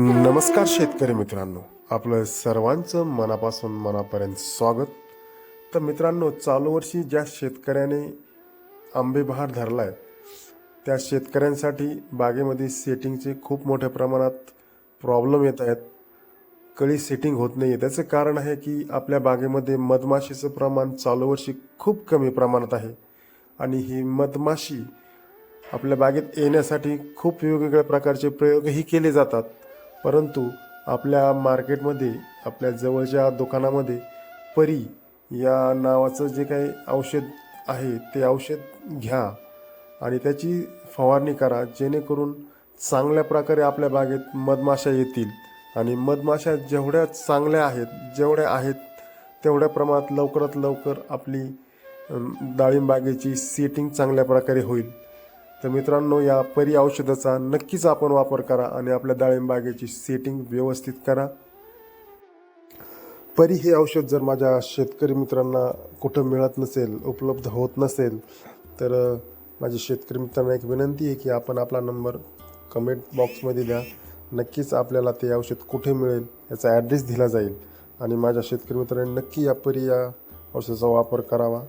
नमस्कार शेतकरी मित्रांनो. आपलं सर्वांचं मनापासून मनापर्यंत स्वागत. तर मित्रांनो चालू वर्षी ज्या शेतकऱ्याने आंबे बहार धरला आहे त्या शेतकऱ्यांसाठी बागेमध्ये सेटिंगचे खूप मोठ्या प्रमाणात प्रॉब्लेम येत आहेत. कळी सेटिंग होत नाही आहे त्याचं कारण आहे की आपल्या बागेमध्ये मधमाशीचं प्रमाण चालू वर्षी खूप कमी प्रमाणात आहे. आणि ही मधमाशी आपल्या बागेत येण्यासाठी खूप वेगवेगळ्या प्रकारचे प्रयोगही केले जातात. परंतु आपल्या मार्केटमध्ये आपल्या जवळच्या दुकानामध्ये परी या नावाचं जे काही औषध आहे ते औषध घ्या आणि त्याची फवारणी करा जेणेकरून चांगल्या प्रकारे आपल्या बागेत मधमाशा येतील. आणि मधमाशा जेवढ्या चांगल्या आहेत जेवढ्या आहेत तेवढ्या प्रमाणात लवकरात लवकर आपली डाळिंबागेची सेटिंग चांगल्या प्रकारे होईल. तर मित्रांनो या परी औषधाचा नक्कीच आपण वापर करा आणि आपल्या डाळिंबागेची सेटिंग व्यवस्थित करा. परी हे औषध जर माझ्या शेतकरी मित्रांना कुठं मिळत नसेल उपलब्ध होत नसेल तर माझ्या शेतकरी मित्रांना एक विनंती आहे की आपण आपला नंबर कमेंट बॉक्समध्ये द्या. नक्कीच आपल्याला ते औषध कुठे मिळेल याचा ॲड्रेस दिला जाईल. आणि माझ्या शेतकरी मित्रांनी नक्की या परी या औषधाचा वापर करावा.